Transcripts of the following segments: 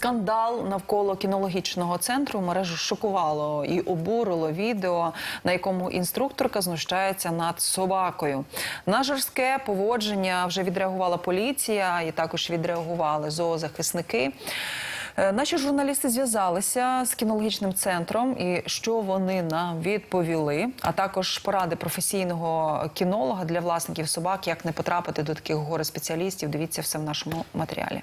Скандал навколо кінологічного центру мережу шокувало і обурило відео, на якому інструкторка знущається над собакою. На жорстке поводження вже відреагувала поліція, і також відреагували зоозахисники. Е, Наші журналісти зв'язалися з кінологічним центром і що вони нам відповіли, а також поради професійного кінолога для власників собак, як не потрапити до таких горе спеціалістів. Дивіться все в нашому матеріалі.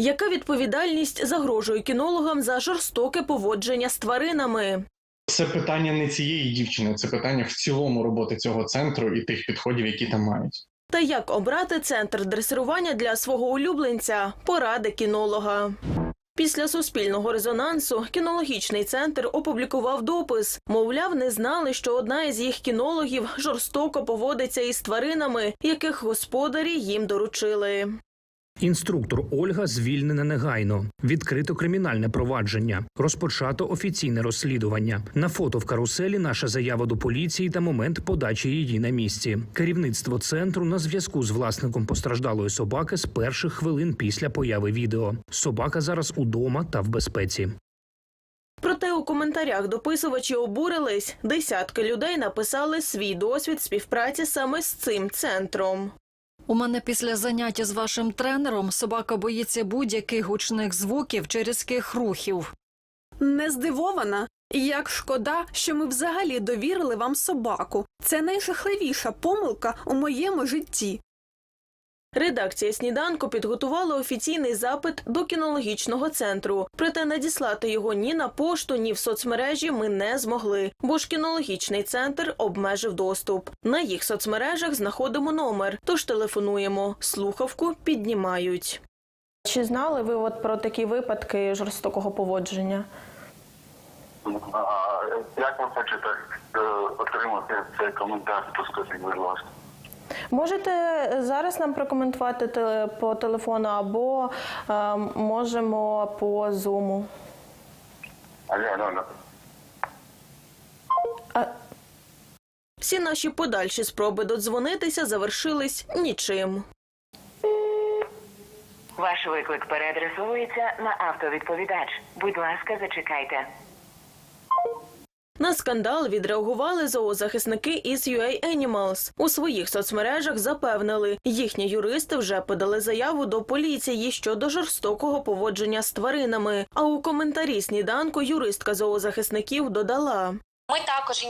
Яка відповідальність загрожує кінологам за жорстоке поводження з тваринами? Це питання не цієї дівчини, це питання в цілому роботи цього центру і тих підходів, які там мають. Та як обрати центр дресирування для свого улюбленця? Поради кінолога. Після суспільного резонансу кінологічний центр опублікував допис. Мовляв, не знали, що одна із їх кінологів жорстоко поводиться із тваринами, яких господарі їм доручили. Інструктор Ольга звільнена негайно. Відкрито кримінальне провадження. Розпочато офіційне розслідування. На фото в каруселі наша заява до поліції та момент подачі її на місці. Керівництво центру на зв'язку з власником постраждалої собаки з перших хвилин після появи відео. Собака зараз удома та в безпеці. Проте у коментарях дописувачі обурились. Десятки людей написали свій досвід співпраці саме з цим центром. У мене після заняття з вашим тренером собака боїться будь-яких гучних звуків чи різких рухів. Не здивована. Як шкода, що ми взагалі довірили вам собаку. Це найжахливіша помилка у моєму житті. Редакція сніданку підготувала офіційний запит до кінологічного центру. Проте надіслати його ні на пошту, ні в соцмережі ми не змогли, бо ж кінологічний центр обмежив доступ. На їх соцмережах знаходимо номер, тож телефонуємо. Слухавку піднімають. Чи знали ви от про такі випадки жорстокого поводження? А як ви хочете е, отримати цей коментар, то скажіть, будь ласка. Можете зараз нам прокоментувати по телефону або е, можемо по зуму. Алло, алло, алло. А, Всі наші подальші спроби додзвонитися завершились нічим. Ваш виклик переадресовується на автовідповідач. Будь ласка, зачекайте. На скандал відреагували зоозахисники із UA Animals. У своїх соцмережах запевнили, їхні юристи вже подали заяву до поліції щодо жорстокого поводження з тваринами. А у коментарі сніданку юристка зоозахисників додала. Ми також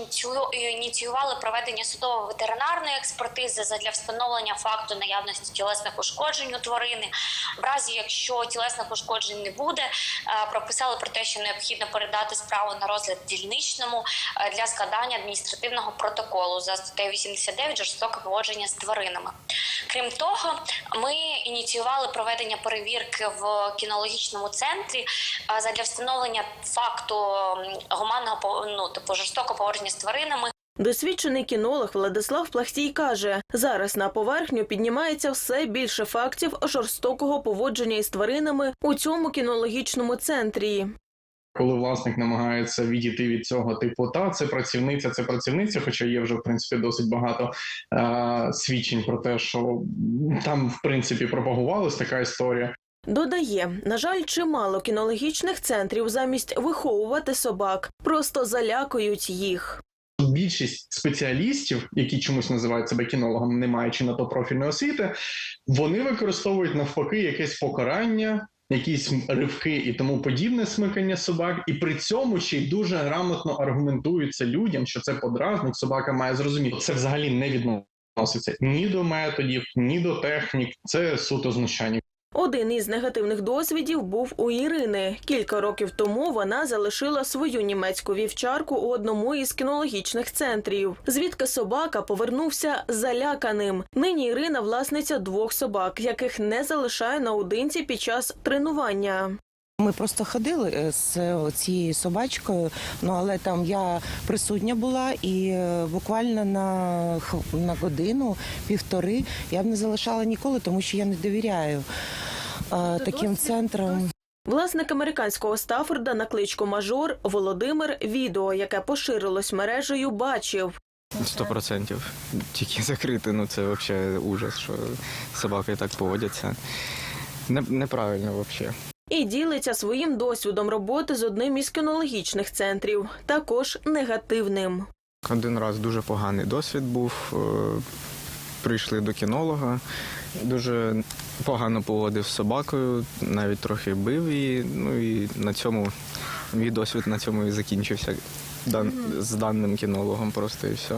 ініціювали проведення судово-ветеринарної експертизи задля встановлення факту наявності тілесних ушкоджень у тварини. В разі, якщо тілесних ушкоджень не буде, е, прописали про те, що необхідно передати справу на розгляд дільничному е, для складання адміністративного протоколу за статтею 89 жорстоке поводження з тваринами. Крім того, ми ініціювали проведення перевірки в кінологічному центрі е, задля встановлення факту гуманного ну, типу жорстокого поводження з тваринами. Досвідчений кінолог Владислав Плахтій каже, зараз на поверхню піднімається все більше фактів жорстокого поводження із тваринами у цьому кінологічному центрі. Коли власник намагається відійти від цього, типу, та це працівниця, це працівниця, хоча є вже в принципі досить багато е- свідчень про те, що там в принципі пропагувалась така історія. Додає, на жаль, чимало кінологічних центрів замість виховувати собак, просто залякують їх. Більшість спеціалістів, які чомусь називають себе кінологами, не маючи на то профільної освіти, вони використовують навпаки якесь покарання, якісь ривки і тому подібне смикання собак, і при цьому ще й дуже грамотно аргументуються людям, що це подразник, собака має зрозуміти. Це взагалі не відноситься ні до методів, ні до технік. Це суто знущання. Один із негативних досвідів був у Ірини. Кілька років тому вона залишила свою німецьку вівчарку у одному із кінологічних центрів. Звідки собака повернувся заляканим. Нині Ірина власниця двох собак, яких не залишає наодинці під час тренування. Ми просто ходили е, з цією собачкою, ну але там я присутня була, і е, буквально на, на годину, півтори я б не залишала ніколи, тому що я не довіряю е, таким центрам. Власник американського Стафорда на кличку Мажор Володимир відео, яке поширилось мережею, бачив. Сто процентів. Тільки закрити, ну це взагалі ужас, що собаки так поводяться. Не, неправильно взагалі. І ділиться своїм досвідом роботи з одним із кінологічних центрів, також негативним. Один раз дуже поганий досвід був. Прийшли до кінолога, дуже погано поводив з собакою, навіть трохи бив її. Ну і на цьому мій досвід на цьому і закінчився. Дан, з даним кінологом просто і все.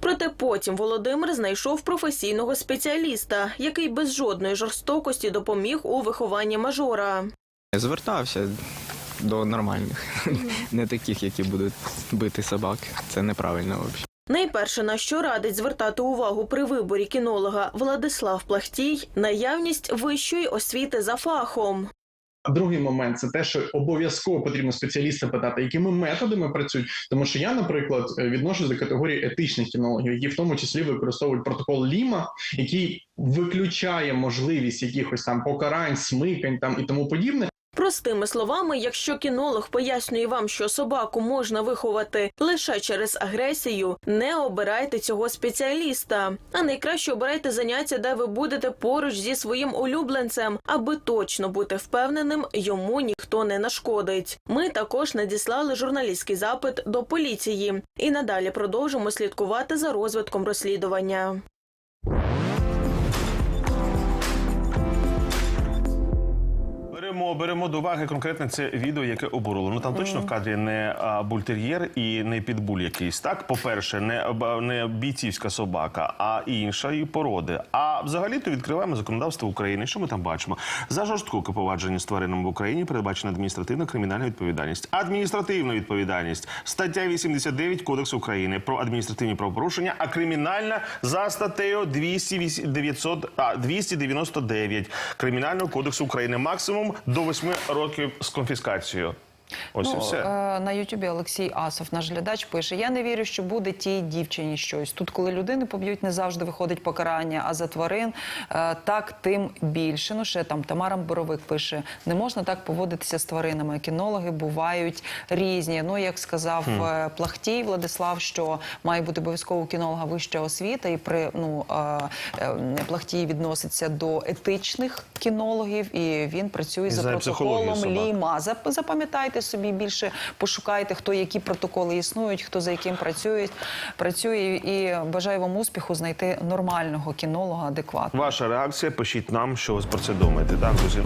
Проте потім Володимир знайшов професійного спеціаліста, який без жодної жорстокості допоміг у вихованні мажора. Я звертався до нормальних, не таких, які будуть бити собак. Це неправильно взагалі. Найперше, на що радить звертати увагу при виборі кінолога Владислав Плахтій, наявність вищої освіти за фахом. Другий момент це те, що обов'язково потрібно спеціаліста питати, якими методами працюють. Тому що я, наприклад, е, відношусь до категорії етичних кінологів, які в тому числі використовують протокол Ліма, який виключає можливість якихось там покарань, смикань там і тому подібне. Простими словами, якщо кінолог пояснює вам, що собаку можна виховати лише через агресію, не обирайте цього спеціаліста. А найкраще обирайте заняття, де ви будете поруч зі своїм улюбленцем, аби точно бути впевненим, йому ніхто не нашкодить. Ми також надіслали журналістський запит до поліції і надалі продовжимо слідкувати за розвитком розслідування. Беремо, беремо до уваги конкретне це відео, яке обурило. Ну там точно в кадрі не а, бультер'єр і не підбуль якийсь. Так, по-перше, не, не бійцівська собака, а іншої породи. А взагалі-то відкриваємо законодавство України. Що ми там бачимо? За жорстку повадження з тваринами в Україні передбачена адміністративна кримінальна відповідальність. Адміністративна відповідальність. Стаття 89 Кодексу України про адміністративні правопорушення, а кримінальна за статтею 200, 900, а, 299 Кримінального кодексу України. Максимум до 8 років з конфіскацією. Ось і Ну, все. е, на Ютубі Олексій Асов, наш глядач, пише: Я не вірю, що буде тій дівчині щось. Тут, коли людини поб'ють, не завжди виходить покарання, а за тварин е, так тим більше. Ну ще там Тамара Боровик пише: не можна так поводитися з тваринами. Кінологи бувають різні. Ну як сказав Хм. е, Плахтій Владислав, що має бути обов'язково у кінолога вища освіта, і при ну е, е, Плахтій відноситься до етичних кінологів, і він працює І за протоколом. Ліма. Зап- Запам'ятайте собі більше, пошукайте, хто які протоколи існують, хто за яким працює, працює. І бажаю вам успіху знайти нормального кінолога, адекватного. Ваша реакція. Пишіть нам, що ви про це думаєте. Так, друзі.